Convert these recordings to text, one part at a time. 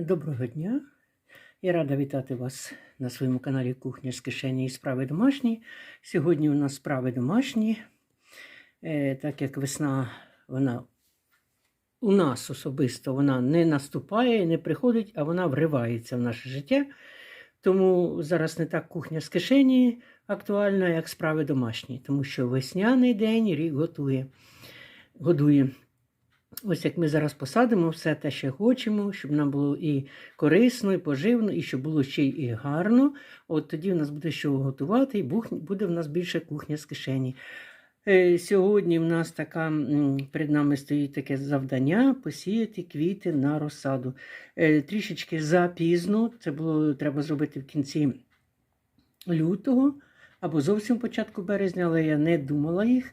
Доброго дня! Я рада вітати вас на своєму каналі Кухня з кишені і справи домашні. Сьогодні у нас справи домашні, Е, так як весна, вона у нас особисто вона не наступає, не приходить, а вона вривається в наше життя. Тому зараз не так кухня з кишені актуальна, як справи домашні, тому що весняний день рік готує, годує. Ось як ми зараз посадимо все те, що хочемо, щоб нам було і корисно, і поживно, і щоб було ще й гарно. От тоді в нас буде що готувати, і буде в нас більше кухня з кишені. Е, Сьогодні в нас така перед нами стоїть таке завдання посіяти квіти на розсаду. Е, Трішечки запізно, це було треба зробити в кінці лютого або зовсім початку березня, але я не думала їх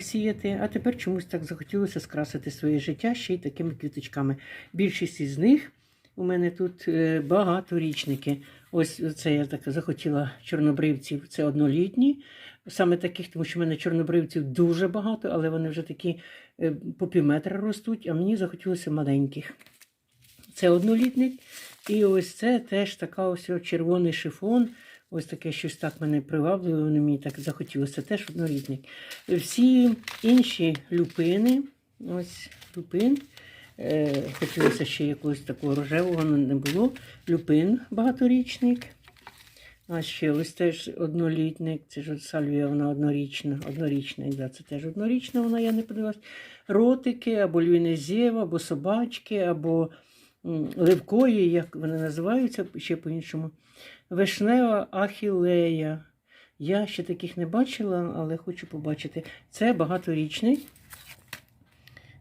сіяти. А тепер чомусь так захотілося скрасити своє життя ще й такими квіточками. Більшість із них у мене тут е, багаторічники. Ось це я так захотіла чорнобривців. Це однолітні. Саме таких, тому що в мене чорнобривців дуже багато, але вони вже такі е, по півметра ростуть, а мені захотілося маленьких. Це однолітник. І ось це теж така ось червоний шифон. Ось таке щось так мене привабливо, воно мені так захотілося. Теж однолітник. Всі інші люпини, ось люпин. Е, хотілося ще якогось такого рожевого, але не було. Люпин багаторічник. А ще ось теж однолітник. Це ж сальвія, вона однорічна. Однорічна, да, це теж однорічна, вона я не подивилась. Ротики, або львінезєва, або собачки, або м, ливкої, як вони називаються ще по-іншому. Вишнева ахілея. Я ще таких не бачила, але хочу побачити. Це багаторічний.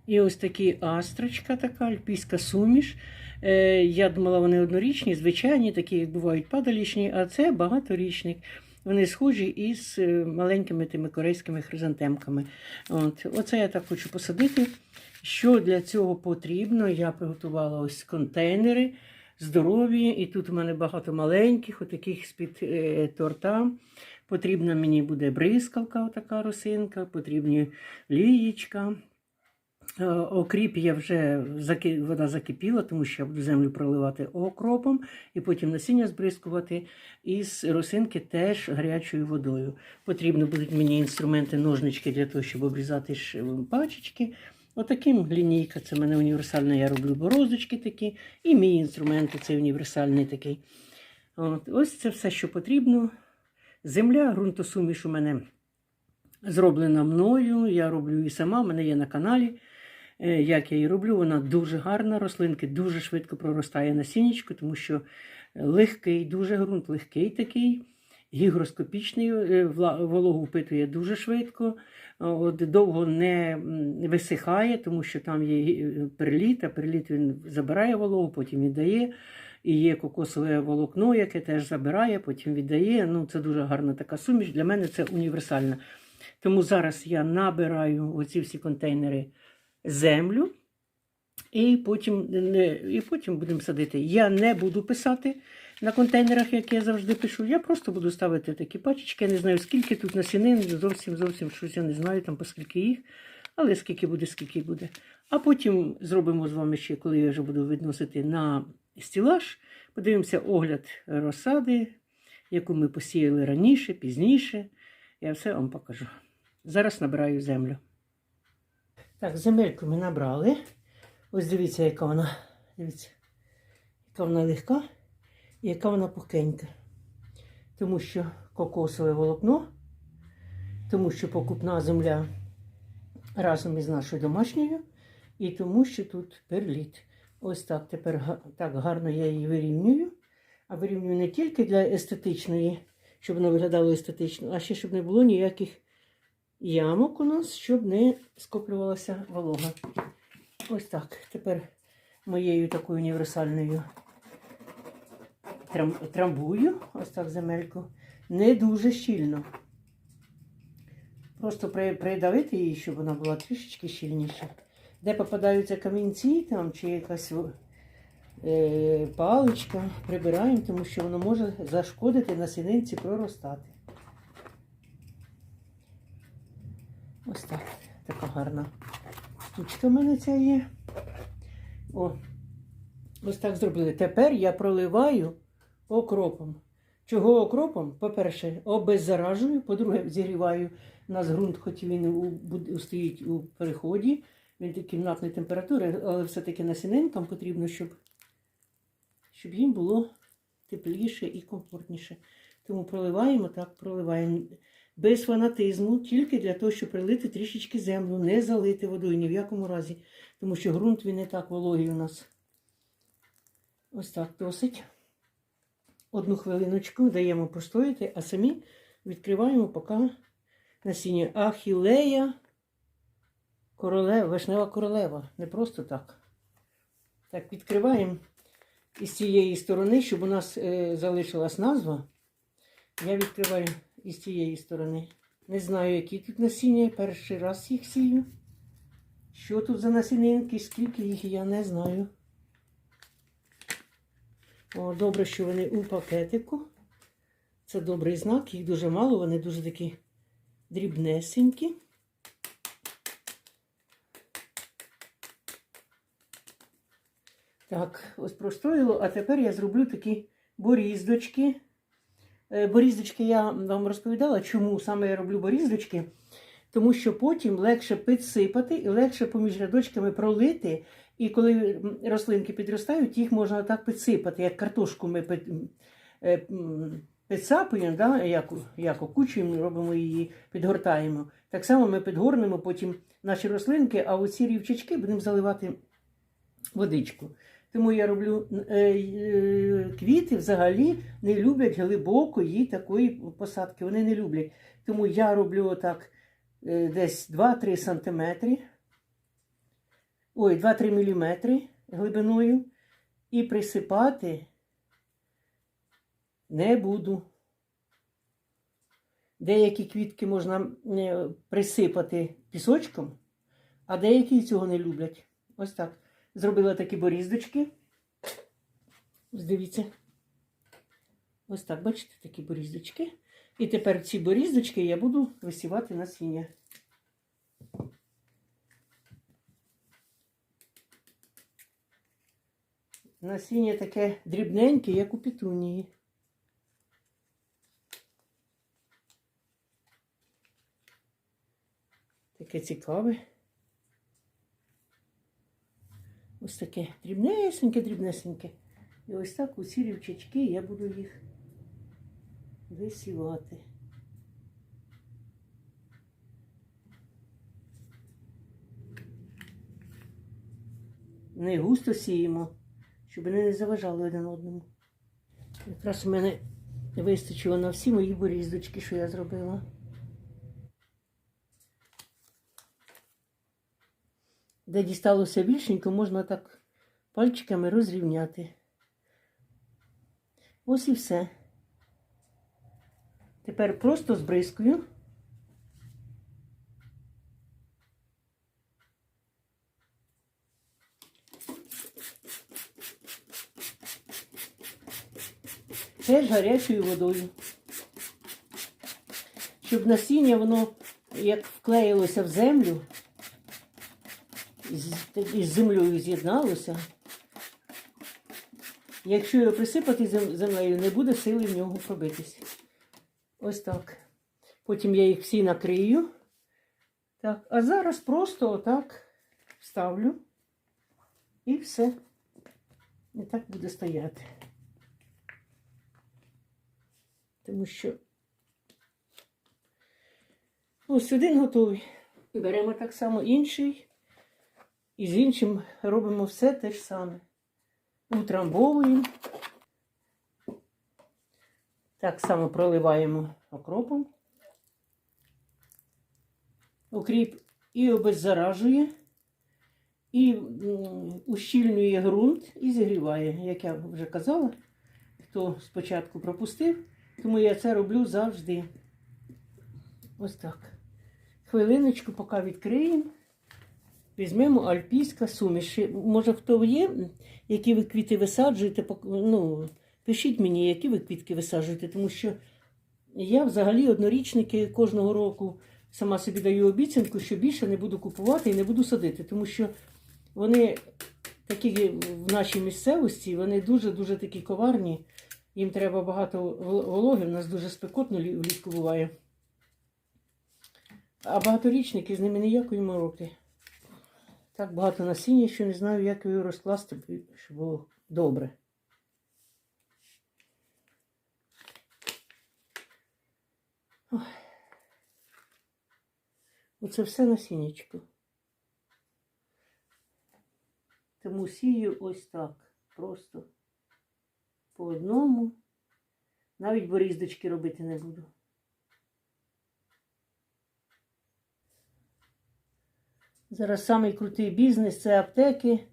І ось такі астрочка, така альпійська суміш. Е, я думала, вони однорічні, звичайні, такі, як бувають падалічні, а це багаторічник. Вони схожі із е, маленькими тими корейськими хризантемками. От. Оце я так хочу посадити. Що для цього потрібно? Я приготувала ось контейнери здорові, і тут у мене багато маленьких, отаких з-під е, торта. Потрібна мені буде бризкалка, отака росинка, потрібні лієчка. Е, Окріп я вже вода закипіла, тому що я буду землю проливати окропом і потім насіння збризкувати. І з росинки теж гарячою водою. Потрібно будуть мені інструменти, ножнички для того, щоб обрізати пачечки. Отаким лінійка, це в мене універсальна, я роблю борозочки такі. І мій інструмент це універсальний такий. От, ось це все, що потрібно. Земля, ґрунтосуміш у мене зроблена мною. Я роблю її сама, в мене є на каналі. Е, Як я її роблю, вона дуже гарна, рослинки дуже швидко проростає насіннячко, тому що легкий, дуже ґрунт легкий такий, гігроскопічний, е, вологу впитує дуже швидко, от, довго не висихає, тому що там є гі- перліт, а перліт він забирає вологу, потім віддає. І є кокосове волокно, яке теж забирає, потім віддає. Ну, це дуже гарна така суміш. Для мене це універсальна. Тому зараз я набираю оці всі контейнери землю, і потім, і потім будемо садити. Я не буду писати на контейнерах, як я завжди пишу. Я просто буду ставити такі пачечки. Я не знаю, скільки тут насінин, зовсім зовсім щось я не знаю, там по скільки їх, але скільки буде, скільки буде. А потім зробимо з вами ще, коли я вже буду відносити на стілаж, подивимося огляд розсади, яку ми посіяли раніше, пізніше. Я все вам покажу. Зараз набираю землю. Так, земельку ми набрали. Ось дивіться, яка вона. Дивіться, яка вона легка і яка вона пухкенька. Тому що кокосове волокно, тому що покупна земля разом із нашою домашньою, і тому що тут перліт. Ось так тепер так гарно я її вирівнюю. А вирівнюю не тільки для естетичної, щоб воно виглядало естетично, а ще щоб не було ніяких ямок у нас, щоб не скоплювалася волога. Ось так. Тепер моєю такою універсальною трамбую, ось так земельку, не дуже щільно. Просто при- придавити її, щоб вона була трішечки щільніша. Де попадаються камінці там, чи якась е, паличка, прибираємо, тому що воно може зашкодити насінинці проростати. Ось так. Така гарна штучка в мене ця є. О, Ось так зробили. Тепер я проливаю окропом. Чого окропом? По-перше, обеззаражую, по-друге, зігріваю. У нас ґрунт, хоч він стоїть у переході, він кімнатної температури, але все-таки насінинкам потрібно, щоб, щоб їм було тепліше і комфортніше. Тому проливаємо так, проливаємо без фанатизму, тільки для того, щоб прилити трішечки землю, не залити водою ні в якому разі, тому що ґрунт він не так вологий у нас. Ось так досить. Одну хвилиночку даємо постояти, а самі відкриваємо поки насіння. Ахілея королева, вишнева королева. Не просто так. Так, відкриваємо із цієї сторони, щоб у нас е, залишилась назва. Я відкриваю із цієї сторони. Не знаю, які тут насіння. Перший раз їх сію. Що тут за насінинки, скільки їх, я не знаю. О, добре, що вони у пакетику. Це добрий знак, їх дуже мало, вони дуже такі дрібнесенькі. Так, ось простоїло, а тепер я зроблю такі боріздочки. Е, Боріздочки я вам розповідала, чому саме я роблю боріздочки. Тому що потім легше підсипати і легше поміж рядочками пролити. І коли рослинки підростають, їх можна так підсипати, як картошку ми під, е, підсапуємо, да, як, як окучуємо, робимо її, підгортаємо. Так само ми підгорнемо потім наші рослинки, а оці рівчачки будемо заливати водичку. Тому я роблю е, е, квіти взагалі не люблять глибокої такої посадки. Вони не люблять. Тому я роблю отак десь 2-3 сантиметри. Ой, 2-3 міліметри глибиною. І присипати не буду. Деякі квітки можна е, присипати пісочком, а деякі цього не люблять. Ось так. Зробила такі боріздочки. Ось дивіться. Ось так, бачите, такі боріздочки. І тепер ці боріздочки я буду висівати насіння. Насіння таке дрібненьке, як у петунії. Таке цікаве. Ось таке дрібнесеньке, дрібнесеньке. І ось так у ці рівчачки я буду їх висівати. Не густо сіємо, щоб вони не заважали один одному. Якраз у мене вистачило на всі мої боріздочки, що я зробила. Де дісталося більшенько, можна так пальчиками розрівняти. Ось і все. Тепер просто збризкую. Теж гарячою водою. Щоб насіння воно як вклеїлося в землю, із землею з'єдналося. Якщо його присипати землею, не буде сили в нього пробитись. Ось так. Потім я їх всі накрию. Так, а зараз просто отак вставлю. І все. І так буде стояти. Тому що ось один готовий. Беремо так само інший. І з іншим робимо все те ж саме. Утрамбовуємо. Так само проливаємо окропом. Окріп і обеззаражує, і ущільнює ґрунт і зігріває, як я вже казала. Хто спочатку пропустив, тому я це роблю завжди. Ось так. Хвилиночку, поки відкриємо. Візьмемо альпійська суміш. Може, хто є, які ви квіти висаджуєте, ну, пишіть мені, які ви квітки висаджуєте, тому що я взагалі однорічники кожного року сама собі даю обіцянку, що більше не буду купувати і не буду садити, тому що вони такі в нашій місцевості, вони дуже-дуже такі коварні. Їм треба багато вологи, в нас дуже спекотно влітку буває. А багаторічники з ними ніякої мороки. Так багато насіння, що не знаю, як його розкласти, щоб було добре. Ой. Оце все насіннячко. Тому сію ось так. Просто по одному. Навіть боріздочки робити не буду. Зараз самий крутий бізнес це аптеки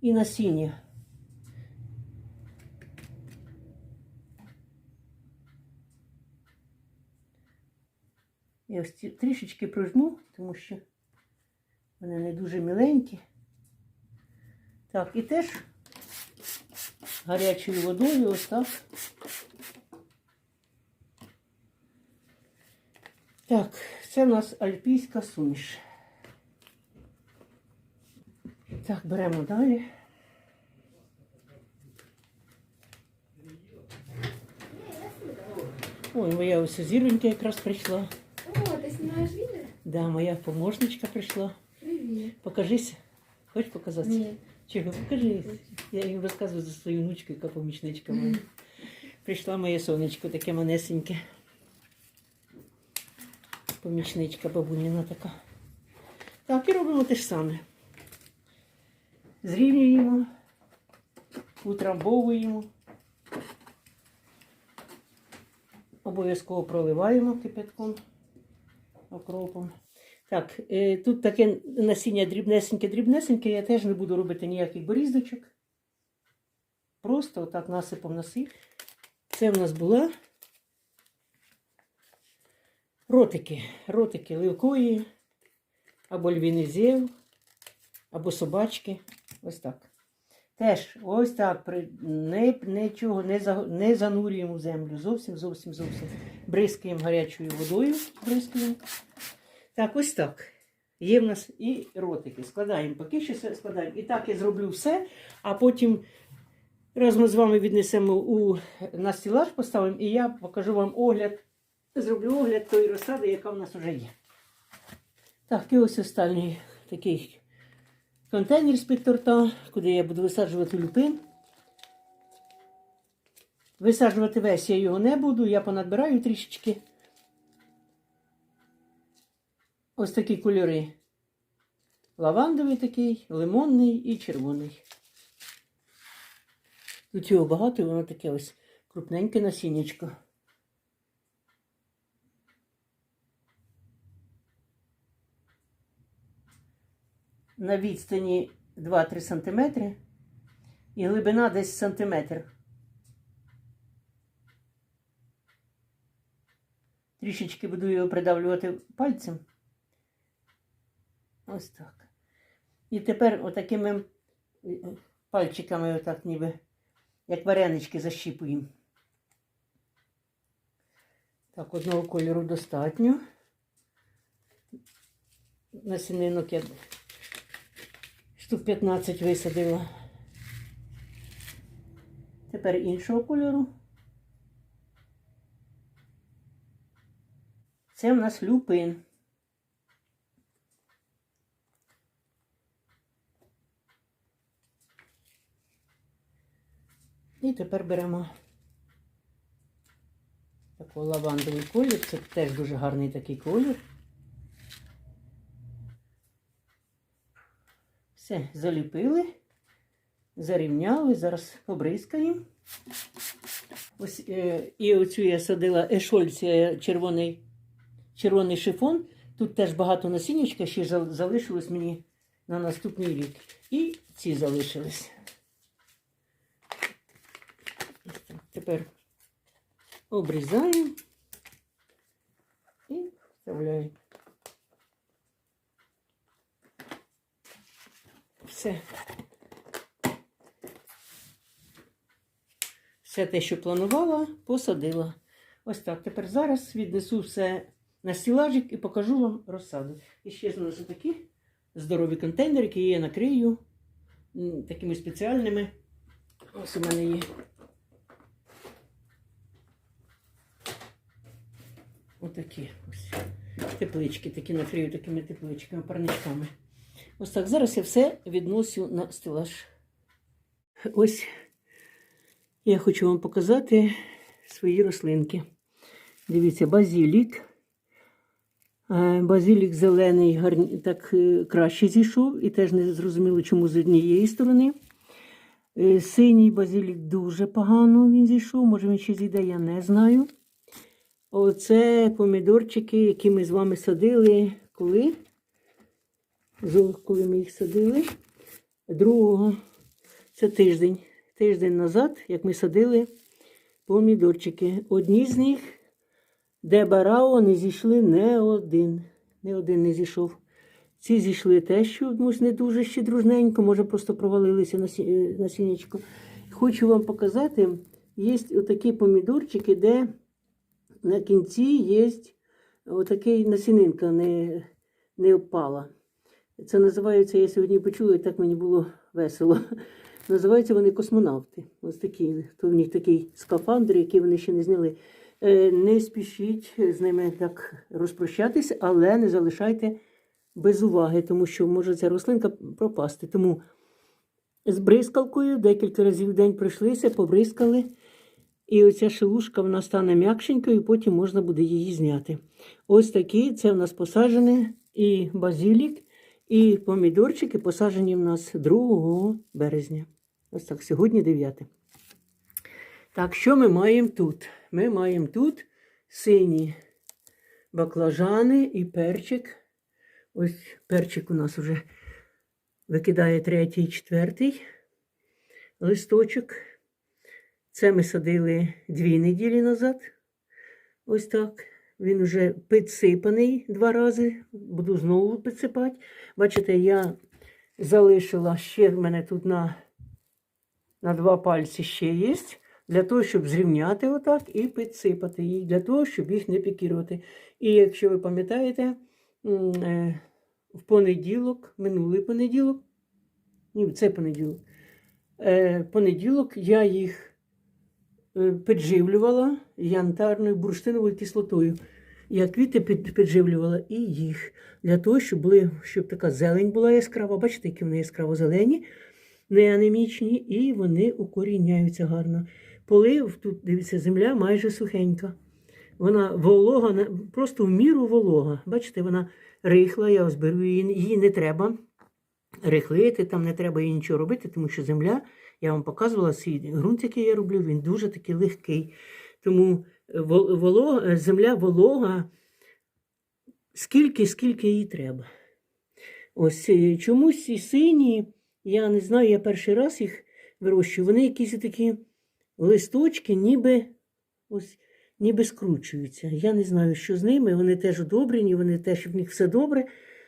і насіння. Я ось трішечки прижму, тому що вони не дуже міленькі. Так, і теж гарячою водою ось так. Так, це у нас альпійська суміш. Так, беремо далі. Ой, моя ось зіронька якраз прийшла. О, ты снимаешь видео? Да, моя помощничка прийшла. Привет. Покажись. Хочеш показатися? Нет. Чого, покажись. Я їм розказую за свою внучку, яка помічничка моя. Прийшла моє сонечко, таке манесеньке. Помічничка бабуніна така. Так, і робимо те ж саме. Зрівнюємо, утрамбовуємо. Обов'язково проливаємо кипятком, окропом. Так, е, тут таке насіння дрібнесеньке-дрібнесеньке, я теж не буду робити ніяких боріздочок. Просто отак насипом насип. Це в нас була ротики. Ротики ливкої, або львіний зєв, або собачки. Ось так. Теж ось так. нічого не, не занурюємо в землю. Зовсім, зовсім, зовсім. Бризкаємо гарячою водою. Бризкаємо. Так, ось так. Є в нас і ротики. Складаємо, поки все складаємо. І так я зроблю все, а потім раз ми з вами віднесемо у на стілаж, поставимо, і я покажу вам огляд. Зроблю огляд тої розсади, яка в нас вже є. Так, і ось останній такий контейнер з-під торта, куди я буду висаджувати люпин. Висаджувати весь я його не буду, я понадбираю трішечки. Ось такі кольори. Лавандовий такий, лимонний і червоний. Тут його багато, і воно таке ось крупненьке насіннячко. На відстані 2-3 см і глибина десь сантиметр. Трішечки буду його придавлювати пальцем. Ось так. І тепер отакими е, пальчиками, отак ніби, як варенички защіпуємо. Так, одного кольору достатньо. Насінинок я штук 15 висадила. Тепер іншого кольору. Це в нас люпин. І тепер беремо такий лавандовий колір. Це теж дуже гарний такий колір. Все, заліпили, зарівняли, зараз побризкаємо. Ось е, і оцю я садила ешольці е, червоний, червоний шифон. Тут теж багато насіннячка ще залишилось мені на наступний рік. І ці залишились. Ось так. Тепер обрізаємо і вставляємо. Все. Все те, що планувала, посадила. Ось так. Тепер зараз віднесу все на стілажик і покажу вам розсаду. І ще зношу такі здорові контейнери, які я накрию такими спеціальними. Ось у мене є. Отакі ось теплички, такі накрию такими тепличками, парничками. Ось так. Зараз я все відносю на стелаж. Ось я хочу вам показати свої рослинки. Дивіться, базилік. Е, Базилік зелений так е, краще зійшов, і теж не зрозуміло, чому з однієї сторони. Е, Синій базилік дуже погано він зійшов, може він ще зійде, я не знаю. Оце помідорчики, які ми з вами садили коли? Коли ми їх садили? Другого. Це тиждень. Тиждень назад, як ми садили помідорчики. Одні з них, де барао, не зійшли не один. Не один не зійшов. Ці зійшли те, що може, не дуже ще дружненько, може просто провалилися на, сі- на сінечко. Хочу вам показати, є отакі помідорчики, де на кінці є отакий насінинка не, не опала. Це називається, я сьогодні почула, і так мені було весело. Називаються вони космонавти. Ось такі, то в них такий скафандр, який вони ще не зняли. Е, Не спішіть з ними так розпрощатись, але не залишайте без уваги, тому що може ця рослинка пропасти. Тому з бризкалкою декілька разів в день пройшлися, побризкали. І оця шелушка вона стане м'якшенькою, і потім можна буде її зняти. Ось такі, це в нас посаджене і базилік, і помідорчики посаджені в нас 2 березня. Ось так, сьогодні 9. Так, що ми маємо тут? Ми маємо тут сині баклажани і перчик. Ось перчик у нас вже викидає третій, четвертий листочок. Це ми садили дві неділі назад. Ось так. Він вже підсипаний два рази. Буду знову підсипати. Бачите, я залишила ще в мене тут на, на два пальці ще є. Для того, щоб зрівняти отак і підсипати їх, для того, щоб їх не пікірувати. І якщо ви пам'ятаєте, е, в понеділок, минулий понеділок, ні, це понеділок, е, понеділок я їх підживлювала янтарною бурштиновою кислотою. Я квіти підживлювала і їх для того, щоб, були, щоб така зелень була яскрава. Бачите, які вони яскраво зелені, не анемічні, і вони укоріняються гарно. Полив, тут дивіться, земля майже сухенька. Вона волога, просто в міру волога. Бачите, вона рихла, я озберу її, її не треба рихлити, там не треба їй нічого робити, тому що земля, я вам показувала свій ґрунт, який я роблю, він дуже такий легкий. Тому е, волога, земля волога, скільки, скільки їй треба. Ось е, чомусь і сині, я не знаю, я перший раз їх вирощую, вони якісь такі листочки, ніби ось. Ніби скручуються. Я не знаю, що з ними. Вони теж одобрені, вони теж в них все добре.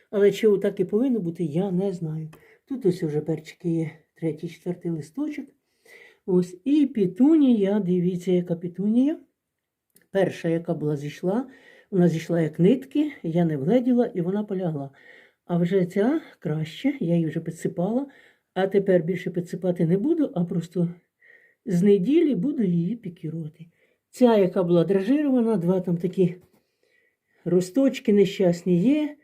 Але чи так і повинно бути, я не знаю. Тут ось вже перчики є третій, четвертий листочок. Ось і пітунія, дивіться, яка пітунія. Перша, яка була зійшла, вона зійшла як нитки, я не вгледіла і вона полягла. А вже ця краще, я її вже підсипала, а тепер більше підсипати не буду, а просто з неділі буду її пікірувати. Ця, яка була дражирована, два там такі росточки нещасні є,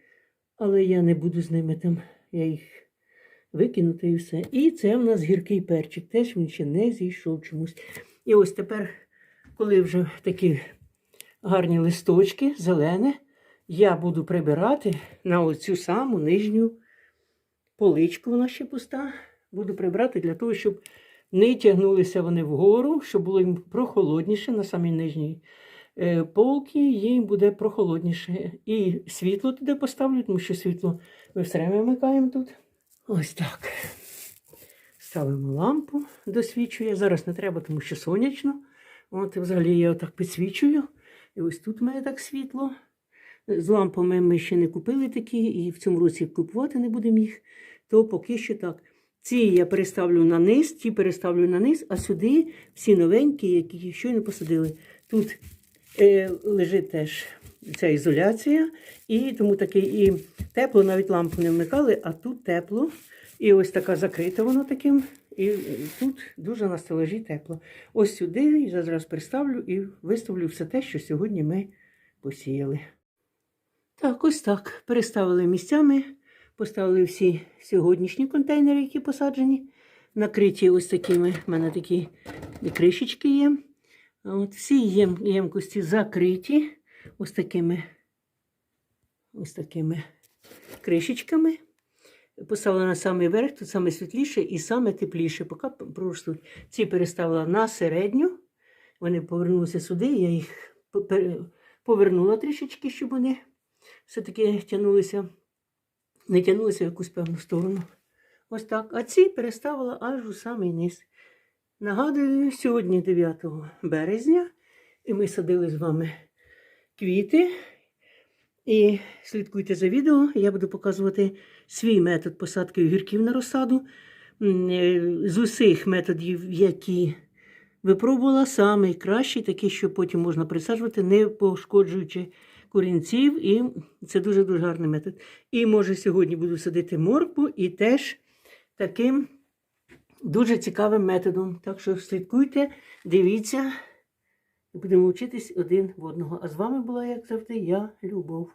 але я не буду з ними там, я їх викинути і все. І це в нас гіркий перчик, теж він ще не зійшов чомусь. І ось тепер, коли вже такі гарні листочки, зелене, я буду прибирати на оцю саму нижню поличку, вона ще пуста. Буду прибрати для того, щоб не тягнулися вони вгору, щоб було їм прохолодніше на самій нижній е, полки, їм буде прохолодніше. І світло туди поставлю, тому що світло ми все время вмикаємо тут. Ось так. Ставимо лампу, досвічує. Зараз не треба, тому що сонячно. От, взагалі я отак підсвічую. І ось тут в мене так світло. З лампами ми ще не купили такі, і в цьому році купувати не будемо їх. То поки що так. Ці я переставлю на низ, ті переставлю на низ, а сюди всі новенькі, які щойно посадили. Тут е, лежить теж ця ізоляція, і тому таки і тепло, навіть лампу не вмикали, а тут тепло. І ось така закрита воно таким. І тут дуже на стелажі тепло. Ось сюди я зараз приставлю і виставлю все те, що сьогодні ми посіяли. Так, ось так. Переставили місцями, поставили всі сьогоднішні контейнери, які посаджені. Накриті ось такими, в мене такі кришечки є. От всі єм, ємкості закриті ось такими, ось такими кришечками. Поставила на самий верх, тут саме світліше і саме тепліше, поки проростуть. Ці переставила на середню. Вони повернулися сюди, я їх повернула трішечки, щоб вони все-таки тягнулися, не тягнулися в якусь певну сторону. Ось так. А ці переставила аж у самий низ. Нагадую, сьогодні 9 березня, і ми садили з вами квіти. І слідкуйте за відео. Я буду показувати свій метод посадки огірків на розсаду. Е, З усіх методів, які випробувала, самий кращий, такий, що потім можна присаджувати, не пошкоджуючи корінців. І це дуже-дуже гарний метод. І може сьогодні буду садити моркву і теж таким дуже цікавим методом. Так що слідкуйте, дивіться. Будемо вчитись один в одного. А з вами була, як завжди, я, Любов.